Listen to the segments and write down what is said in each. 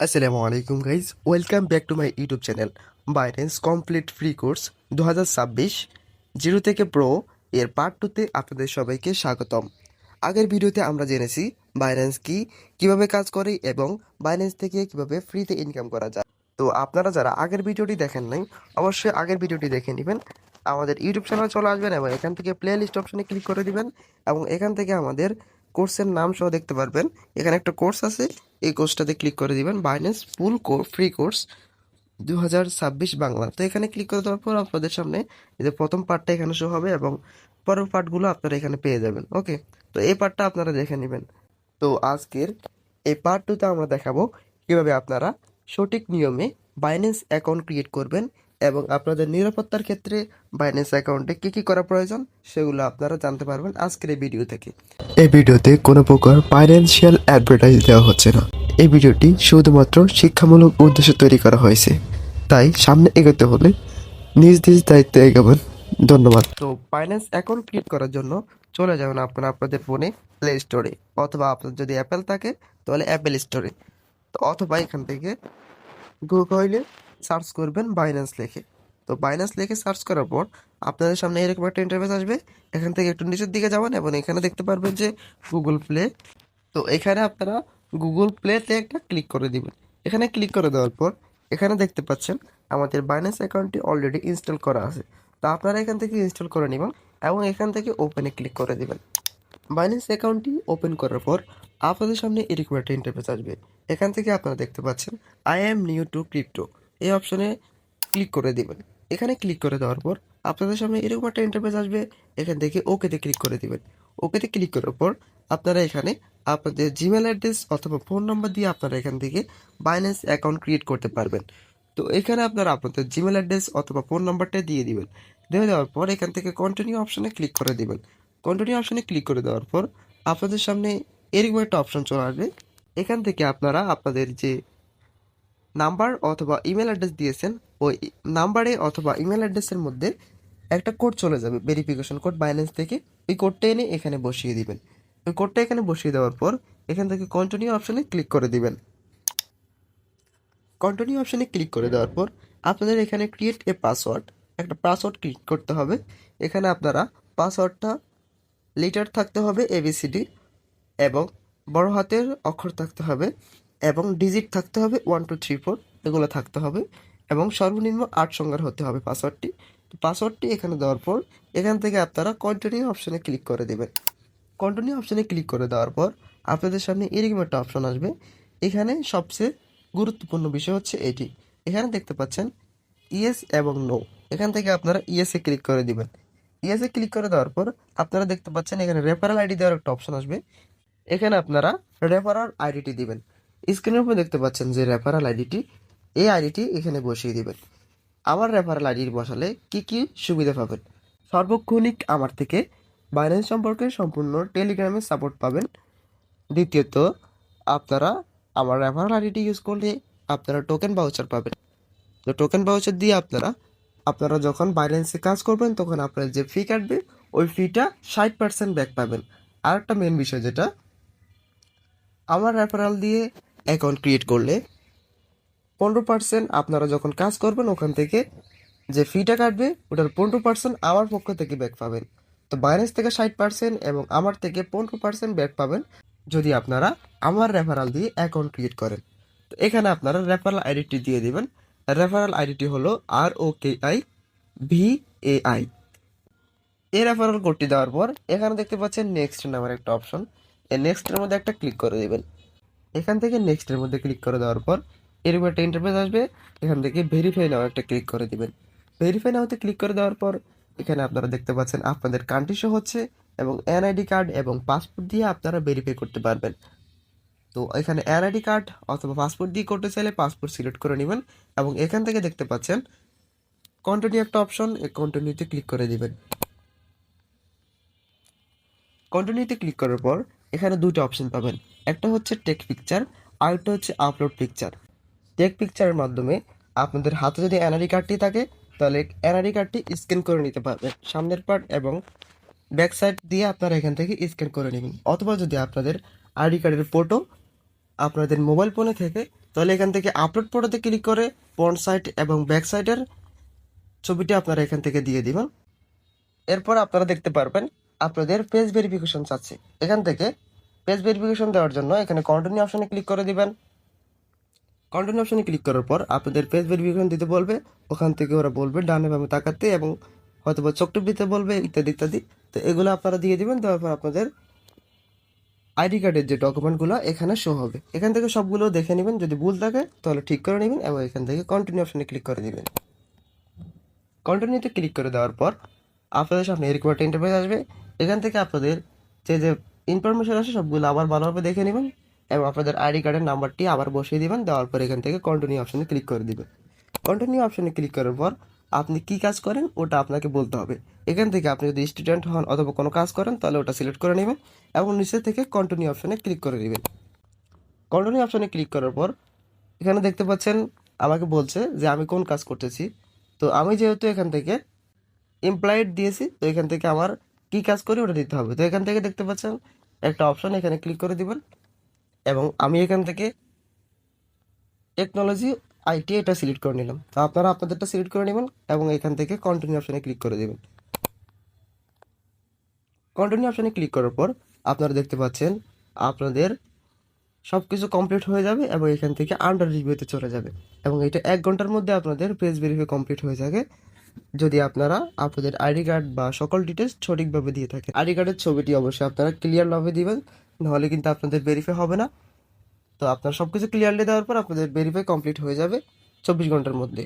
আসসালামু আলাইকুম guys welcome back to my YouTube channel Binance complete free course দু হাজার ছাব্বিশ জিরো থেকে প্রো এর পার্ট টুতে আপনাদের সবাইকে স্বাগতম। আগের ভিডিওতে আমরা জেনেছি বাইরেন্স কি, কীভাবে কাজ করে এবং বাইরেন্স থেকে কীভাবে ফ্রিতে ইনকাম করা যায়। তো আপনারা যারা আগের ভিডিওটি দেখেন নাই, অবশ্যই আগের ভিডিওটি দেখে নেবেন। আমাদের ইউটিউব চ্যানেল চলে আসবেন এবং এখান থেকে প্লে লিস্ট অপশনে ক্লিক করে দিবেন এবং এখান থেকে আমাদের কোর্সের নাম সহ দেখতে পারবেন। এখানে একটা কোর্স আছে, এই কোর্সটাতে ক্লিক করে দিবেন বাইন্যান্স ফুল ফ্রি কোর্স দু হাজার ছাব্বিশ বাংলা। তো এখানে ক্লিক করে দেওয়ার পর আপনাদের সামনে এই যে প্রথম পার্টটা এখানে শো হবে এবং পরের পার্টগুলো আপনারা এখানে পেয়ে যাবেন ওকে তো এই পার্টটা আপনারা দেখে নেবেন। তো আজকের এই পার্ট টুতে আমরা দেখাবো কীভাবে আপনারা সঠিক নিয়মে বাইন্যান্স অ্যাকাউন্ট ক্রিয়েট করবেন এবং আপনাদের নিরাপত্তার ক্ষেত্রে বাইন্যান্স অ্যাকাউন্টে কী কী করা প্রয়োজন সেগুলো আপনারা জানতে পারবেন আজকের এই ভিডিও থেকে। এই ভিডিওতে কোনো প্রকার ফাইন্যান্সিয়াল অ্যাডভার্টাইজ দেওয়া হচ্ছে না। এই ভিডিওটি শুধুমাত্র শিক্ষামূলক উদ্দেশ্যে তৈরি করা হয়েছে। তাই সামনে এগোতে হলে নিজ নিজ দায়িত্বে এগোবেন। ধন্যবাদ। তো ফাইন্যান্স অ্যাকাউন্ট ক্রিয়েট করার জন্য চলে যাবেন আপনারা আপনাদের ফোনে প্লে স্টোরে অথবা আপনার যদি অ্যাপেল থাকে তাহলে অ্যাপেল স্টোরে তো অথবা এখান থেকে গুগলে সার্চ করবেন বাইন্যান্স লেখে। তো বাইন্যান্স লেখে সার্চ করার পর আপনাদের সামনে এরকম একটা ইন্টারফেস আসবে। এখান থেকে একটু নিচের দিকে যাবেন এবং এখানে দেখতে পারবেন যে গুগল প্লে তো এখানে আপনারা গুগল প্লেতে একটা ক্লিক করে দিবেন। এখানে ক্লিক করে দেওয়ার পর এখানে দেখতে পাচ্ছেন আমাদের বাইন্যান্স অ্যাকাউন্টটি অলরেডি ইনস্টল করা আছে। তো আপনারা এখান থেকে ইনস্টল করে নেবেন এবং এখান থেকে ওপেনে ক্লিক করে দেবেন। বাইন্যান্স অ্যাকাউন্টটি ওপেন করার পর আপনাদের সামনে এরকম একটা ইন্টারফেস আসবে। এখান থেকে আপনারা দেখতে পাচ্ছেন I am new to crypto এই অপশনে ক্লিক করে দিবেন। এখানে ক্লিক করে দেওয়ার পর আপনাদের সামনে এরকম একটা ইন্টারফেস আসবে, এখান থেকে ওকেতে ক্লিক করে দিবেন। ওকেতে ক্লিক করার পর আপনারা এখানে আপনাদের জিমেল অ্যাড্রেস অথবা ফোন নাম্বার দিয়ে আপনারা এখান থেকে বাইন্যান্স অ্যাকাউন্ট ক্রিয়েট করতে পারবেন। তো এখানে আপনারা আপনাদের জিমেল অ্যাড্রেস অথবা ফোন নাম্বারটা দিয়ে দিবেন। দিয়ে দেওয়ার পর এখান থেকে কন্টিনিউ অপশানে ক্লিক করে দিবেন। কন্টিনিউ অপশানে ক্লিক করে দেওয়ার পর আপনাদের সামনে এরকম একটা অপশন চলে আসবে। এখান থেকে আপনারা আপনাদের যে নাম্বার অথবা ইমেল অ্যাড্রেস দিয়েছেন, ওই নাম্বারে অথবা ইমেল অ্যাড্রেসের মধ্যে একটা কোড চলে যাবে ভেরিফিকেশন কোড বাইন্যান্স থেকে। ওই কোডটা এনে এখানে বসিয়ে দিবেন। ওই কোডটা এখানে বসিয়ে দেওয়ার পর এখান থেকে কন্টিনিউ অপশানে ক্লিক করে দিবেন। কন্টিনিউ অপশানে ক্লিক করে দেওয়ার পর আপনাদের এখানে ক্রিয়েট এ পাসওয়ার্ড একটা পাসওয়ার্ড ক্লিক করতে হবে। এখানে আপনারা পাসওয়ার্ডটা লিটার থাকতে হবে এবিসিডি এবং বড় হাতের অক্ষর থাকতে হবে এবং ডিজিট থাকতে হবে ওয়ান টু থ্রি ফোর এগুলো থাকতে হবে এবং সর্বনিম্ন আট সংখ্যার হতে হবে পাসওয়ার্ডটি পাসওয়ার্ডটি এখানে দেওয়ার পর এখান থেকে আপনারা কন্টিনিউ অপশানে ক্লিক করে দেবেন। কন্টিনিউ অপশানে ক্লিক করে দেওয়ার পর আপনাদের সামনে এরকম একটা অপশন আসবে। এখানে সবচেয়ে গুরুত্বপূর্ণ বিষয় হচ্ছে এটি। এখানে দেখতে পাচ্ছেন ইয়েস এবং নো এখান থেকে আপনারা ইয়েসে ক্লিক করে দিবেন। ইয়েসে ক্লিক করে দেওয়ার পর আপনারা দেখতে পাচ্ছেন এখানে রেফারেল আইডি দেওয়ার একটা অপশন আসবে। এখানে আপনারা রেফারেল আইডিটি দিবেন। স্ক্রিনের উপর দেখতে পাচ্ছেন যে রেফারেল আইডিটি এই আইডিটি এখানে বসিয়ে দেবেন। আমার রেফারেল আইডি বসালে কি কি সুবিধা পাবেন? সর্বক্ষণিক আমার থেকে বাইন্যান্স সম্পর্কে সম্পূর্ণ টেলিগ্রামে সাপোর্ট পাবেন। দ্বিতীয়ত, আপনারা আমার রেফারেল আইডিটি ইউজ করলে আপনারা টোকেন বাউচার পাবেন। তো টোকেন বাউচার দিয়ে আপনারা আপনারা যখন বাইন্যান্সে কাজ করবেন, তখন আপনার যে ফি কাটবে, ওই ফিটা ষাট পার্সেন্ট ব্যাক পাবেন। আর একটা মেন বিষয় যেটা, আমার রেফারেল দিয়ে অ্যাকাউন্ট ক্রিয়েট করলে পনেরো পার্সেন্ট আপনারা যখন কাজ করবেন ওখান থেকে যে ফিটা কাটবে, ওটার পনেরো পার্সেন্ট আমার পক্ষ থেকে ব্যাক পাবেন। তো বাইরেন্স থেকে ষাট পার্সেন্ট এবং আমার থেকে পনেরো পার্সেন্ট ব্যাক পাবেন যদি আপনারা আমার রেফারেল দিয়ে অ্যাকাউন্ট ক্রিয়েট করেন। তো এখানে আপনারা রেফারেল আইডিটি দিয়ে দিবেন। রেফারেল আইডিটি হলো R O K I V A I এই রেফারেল কোডটি দেওয়ার পর এখানে দেখতে পাচ্ছেন নেক্সট নামের একটা অপশন এই নেক্সটের মধ্যে একটা ক্লিক করে দিবেন। এখান থেকে নেক্সটের মধ্যে ক্লিক করে দেওয়ার পর এরকম একটা ইন্টারফেস আসবে, এখান থেকে ভেরিফাই নাও একটা ক্লিক করে দিবেন। ভেরিফাই নাওতে ক্লিক করে দেওয়ার পর এখানে আপনারা দেখতে পাচ্ছেন আপনাদের কান্ট্রি শো হচ্ছে এবং এনআইডি কার্ড এবং পাসপোর্ট দিয়ে আপনারা ভেরিফাই করতে পারবেন। তো এখানে এনআইডি কার্ড অথবা পাসপোর্ট দিয়ে করতে চাইলে পাসপোর্ট সিলেক্ট করে নেবেন এবং এখান থেকে দেখতে পাচ্ছেন কন্টিনিউ একটা অপশন এই কন্টিনিউতে ক্লিক করে দিবেন। কন্টিনিউতে ক্লিক করার পর এখানে দুটো অপশন পাবেন। একটা হচ্ছে টেক পিকচার আর একটা হচ্ছে আপলোড পিকচার টেক পিকচারের মাধ্যমে আপনাদের হাতে যদি এনআরই কার্ডটি থাকে, তাহলে এনআরই কার্ডটি স্ক্যান করে নিতে পারবেন। সামনের পার্ট এবং ব্যাক সাইড দিয়ে আপনারা এখান থেকে স্ক্যান করে নেবেন। অথবা যদি আপনাদের আইডি কার্ডের ফটো আপনাদের মোবাইল ফোনে থেকে, তাহলে এখান থেকে আপলোড ফটোতে ক্লিক করে ফ্রন্ট সাইড এবং ব্যাক সাইডের ছবিটি আপনারা এখান থেকে দিয়ে দিবেন। এরপর আপনারা দেখতে পারবেন আপনাদের পেজ ভেরিফিকেশন চাচ্ছে। এখান থেকে পেজ ভেরিফিকেশন দেওয়ার জন্য এখানে কন্টিনিউ অপশনে ক্লিক করে দিবেন। কন্টিনিউ অপশানে ক্লিক করার পর আপনাদের পেজ ভেরিফিকেশন দিতে বলবে। ওখান থেকে ওরা বলবে ডানে বামে তাকাতে এবং হয়তো বা চোখটুপ দিতে বলবে, ইত্যাদি ইত্যাদি। তো এগুলো আপনারা দিয়ে দিবেন, দেওয়ার পর আপনাদের আইডি কার্ডের যে ডকুমেন্টগুলো এখানে শো হবে। এখান থেকে সবগুলো দেখে নেবেন, যদি ভুল থাকে তাহলে ঠিক করে নেবেন এবং এখান থেকে কন্টিনিউ অপশনে ক্লিক করে দিবেন। কন্টিনিউতে ক্লিক করে দেওয়ার পর আপনাদের সামনে এরকম একটা ইন্টারফেস আসবে। এখান থেকে আপনাদের যে যে ইনফরমেশন আছে সবগুলো আবার ভালোভাবে দেখে নেবেন এবং আপনাদের আইডি কার্ডের নাম্বারটি আবার বসিয়ে দিবেন। দেওয়ার পর এখান থেকে কন্টিনিউ অপশনে ক্লিক করে দিবেন। কন্টিনিউ অপশনে ক্লিক করার পর আপনি কি কাজ করেন ওটা আপনাকে বলতে হবে। এখান থেকে আপনি যদি স্টুডেন্ট হন অথবা কোনো কাজ করেন, তাহলে ওটা সিলেক্ট করে নেবেন এবং নিচে থেকে কন্টিনিউ অপশনে ক্লিক করে দিবেন কন্টিনিউ অপশনে ক্লিক করার পর এখানে দেখতে পাচ্ছেন, আমাকে বলছে যে আমি কোন কাজ করতেছি। তো আমি যেহেতু এখান থেকে এমপ্লয়েড দিয়েছি, তো এখান থেকে আমার কি কাজ করি ওটা দিতে হবে। তো এখান থেকে দেখতে পাচ্ছেন, একটা অপশন এখানে ক্লিক করে দিবেন এবং আমি এখান থেকে টেকনোলজি আইটি এটা সিলেক্ট করে নিলাম। তো আপনারা আপনাদেরটা সিলেক্ট করে নেবেন এবং এখান থেকে কন্টিনিউ অপশানে ক্লিক করে দেবেন। কন্টিনিউ অপশানে ক্লিক করার পর আপনারা দেখতে পাচ্ছেন, আপনাদের সব কিছু কমপ্লিট হয়ে যাবে এবং এখান থেকে আন্ডার রিভিউতে চলে যাবে। এবং এটা এক ঘণ্টার মধ্যে আপনাদের পেজ ভেরিফাই কমপ্লিট হয়ে যাবে। যদি আপনারা আপনাদের আইডি কার্ড বা সকল ডিটেলস সঠিকভাবে দিয়ে থাকেন আইডি কার্ডের ছবিটি অবশ্যই আপনারা ক্লিয়ারভাবে দিবেন, নাহলে কিন্তু আপনাদের ভেরিফাই হবে না। তো আপনার সব কিছু ক্লিয়ারলি দেওয়ার পর আপনাদের ভেরিফাই কমপ্লিট হয়ে যাবে চব্বিশ ঘণ্টার মধ্যে।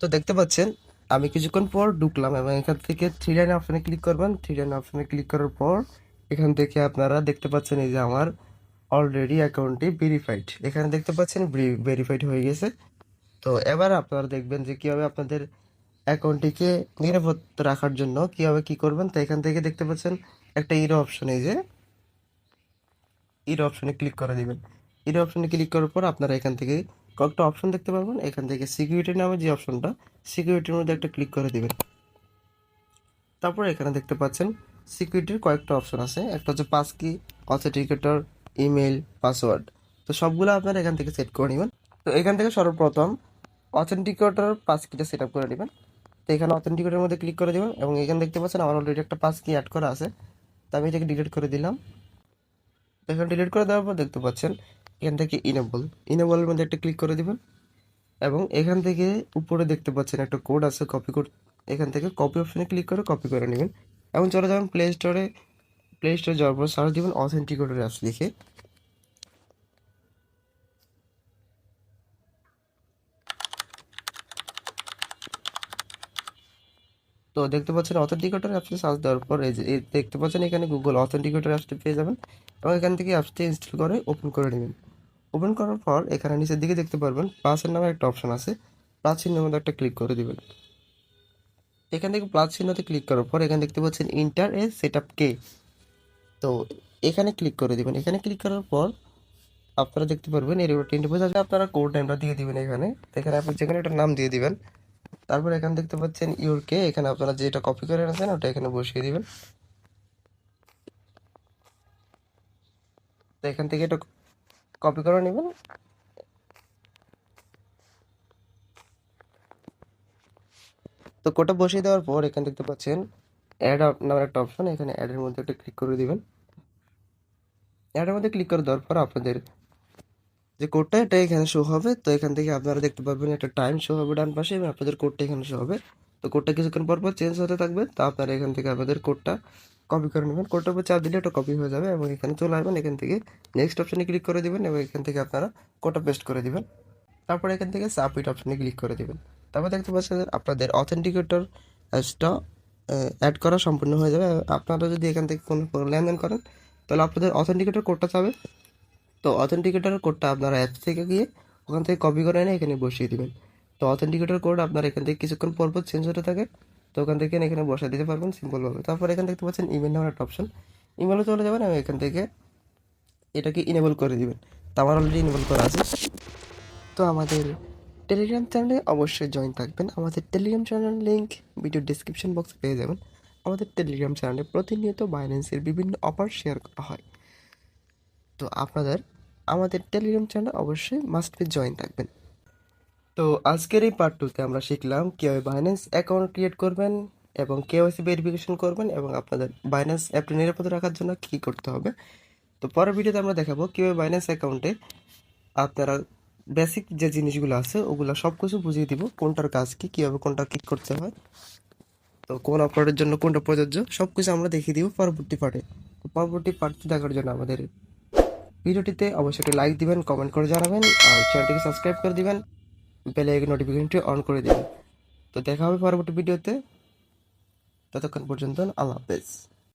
তো দেখতে পাচ্ছেন, আমি কিছুক্ষণ পর ঢুকলাম এবং এখান থেকে থ্রি লাইন অপশানে ক্লিক করবেন। থ্রি লাইন অপশানে ক্লিক করার পর এখান থেকে আপনারা দেখতে পাচ্ছেন এই যে আমার অলরেডি অ্যাকাউন্টটি ভেরিফাইড এখানে দেখতে পাচ্ছেন ভেরিফাইড হয়ে গেছে। তো এবার আপনারা দেখবেন যে কীভাবে আপনাদের অ্যাকাউন্টটিকে নিরাপদ রাখার জন্য কীভাবে কী করবেন, তো এখান থেকে দেখতে পাচ্ছেন একটা ইরো অপশন এই যে ইরো অপশনে ক্লিক করে দিবেন। ইরো অপশনে ক্লিক করার পর আপনারা এখান থেকে কয়েকটা অপশন দেখতে পাবেন। এখান থেকে সিকিউরিটি নামে যে অপশনটা সিকিউরিটির মধ্যে একটা ক্লিক করে দিবেন। তারপর এখানে দেখতে পাচ্ছেন সিকিউরিটির কয়েকটা অপশন আছে। একটা হচ্ছে পাস কি অথেন্টিকেটর ইমেল পাসওয়ার্ড তো সবগুলো আপনারা এখান থেকে সেট করে নেবেন। তো এখান থেকে সর্বপ্রথম অথেন্টিকেটর পাস কিটা সেট আপ করে নেবেন। তো এখানে অথেন্টিকেটের মধ্যে ক্লিক করে দেবেন এবং এখানে দেখতে পাচ্ছেন আমার অলরেডি একটা পাস কি অ্যাড করা আছে। তো আমি এটাকে ডিলিট করে দিলাম। এখানে ডিলিট করে দেওয়ার পর দেখতে পাচ্ছেন, এখান থেকে ইনেবল ইনেবলের মধ্যে একটা ক্লিক করে দিবেন এবং এখান থেকে উপরে দেখতে পাচ্ছেন একটা কোড আছে কপি কোড এখান থেকে কপি অপশানে ক্লিক করে কপি করে নেবেন। এবং চলে যাবেন প্লে স্টোরে প্লে স্টোরে যাওয়ার পর সার্চ দিবেন অথেন্টিকেটর অ্যাপস লিখে। তো দেখতে পাচ্ছেন অথেন্টিকেটর অ্যাপসে সার্চ দেওয়ার পর এই যে দেখতে পাচ্ছেন এখানে গুগল অথেন্টিকেটর অ্যাপসটি পেয়ে যাবেন এবং এখান থেকে অ্যাপসটি ইনস্টল করে ওপেন করে নেবেন। ওপেন করার পর এখানে নিচের দিকে দেখতে পারবেন প্লাসের নামে একটা অপশন আছে প্লাস চিহ্নের মধ্যে একটা ক্লিক করে দেবেন। এখান থেকে প্লাস চিহ্নতে ক্লিক করার পর এখানে দেখতে পাচ্ছেন enter a set up key তো এখানে ক্লিক করে দেবেন। এখানে ক্লিক করার পর আপনারা দেখতে পারবেন এর একটা ইন্টারফেস আছে আপনারা কোড নামটা দিয়ে দিবেন এখানে। এখানে আপনি যেখানে একটা নাম দিয়ে দিবেন তারপর এখানে দেখতে পাচ্ছেন ইউর কে। এখানে আপনারা যেটা কপি করে আছেন ওটা এখানে বসিয়ে দিবেন। তো এখান থেকে এটা কপি করে নেবেন। তো কোটা বসিয়ে দেওয়ার পর এখানে দেখতে পাচ্ছেন অ্যাড নামের একটা অপশন এখানে অ্যাডের মধ্যে একটা ক্লিক করে দিবেন। অ্যাডের মধ্যে ক্লিক করে দেওয়ার পর আপনাদের যে কোডটা এটা এখানে শো হবে। তো এখান থেকে আপনারা দেখতে পারবেন একটা টাইম শো হবে ডান পাশে এবং আপনাদের কোডটা এখানে শো হবে। তো কোডটা কিছুক্ষণ পর পর চেঞ্জ হতে থাকবে। তো আপনারা এখান থেকে আপনাদের কোডটা কপি করে নেবেন। কোডটার উপর চাপ দিলে ওটা কপি হয়ে যাবে এবং এখানে চলে আসবেন। এখান থেকে নেক্সট অপশানে ক্লিক করে দিবেন এবং এখান থেকে আপনারা কোডটা পেস্ট করে দেবেন। তারপর এখান থেকে সাবমিট অপশানে ক্লিক করে দেবেন। তারপর দেখতে পাচ্ছেন আপনাদের অথেন্টিকেটর অ্যাপসটা অ্যাড করা সম্পূর্ণ হয়ে যাবে। আপনারা যদি এখান থেকে কোনো লেনদেন করেন, তাহলে আপনাদের অথেন্টিকেটর কোডটা চাবে। তো অথেন্টিকেটর কোডটা আপনারা অ্যাপ থেকে গিয়ে ওখান থেকে কপি করে এনে এখানে বসিয়ে দিবেন। তো অথেন্টিকেটর কোড আপনার এখান থেকে কিছুক্ষণ পর পর চেঞ্জ হতে থাকে, তো ওখান থেকে এখানে বসা দিতে পারবেন সিম্পলভাবে তারপর এখান দেখতে পাচ্ছেন ইমেল নামের একটা অপশন ইমেলে চলে যাবেন এবং এখান থেকে এটাকে ইনেবল করে দিবেন। তো আমার অলরেডি ইনেবল করা আছে। তো আমাদের টেলিগ্রাম চ্যানেলে অবশ্যই জয়েন থাকবেন। আমাদের Telegram channel link video description বক্সে পেয়ে যাবেন। আমাদের টেলিগ্রাম চ্যানেলে প্রতিনিয়ত বাইন্যান্সের বিভিন্ন অফার শেয়ার করা হয়। তো আপনাদের আমাদের টেলিগ্রাম চ্যানেল অবশ্যই মাস্ট বি জয়েন থাকবেন। তো আজকের এই পার্ট টুতে আমরা শিখলাম কীভাবে বাইন্যান্স অ্যাকাউন্ট ক্রিয়েট করবেন এবং কেওয়াইসি ভেরিফিকেশন করবেন এবং আপনাদের বাইন্যান্স অ্যাপটি নিরাপদ রাখার জন্য কী করতে হবে। তো পরের ভিডিওতে আমরা দেখাবো কীভাবে বাইন্যান্স অ্যাকাউন্টে আপনারা বেসিক যে জিনিসগুলো আছে, ওগুলো সব কিছু বুঝিয়ে দিব, কোনটার কাজ কি, কীভাবে কোনটা ক্লিক করতে হয়। তো কোন অপারেটের জন্য, কোনটা প্রযোজ্য সব কিছু আমরা দেখিয়ে দিব পরবর্তী পার্টে পরবর্তী পার্টটি দেখার জন্য আমাদের ভিডিওটিতে অবশ্যই লাইক দিবেন কমেন্ট করে জানাবেন, আর চ্যানেলটিকে সাবস্ক্রাইব করে দিবেন বেলে নোটিফিকেশনটি অন করে দিবেন। তো দেখা হবে পরবর্তী ভিডিওতে। ততক্ষণ পর্যন্ত আল্লাহ হাফেজ।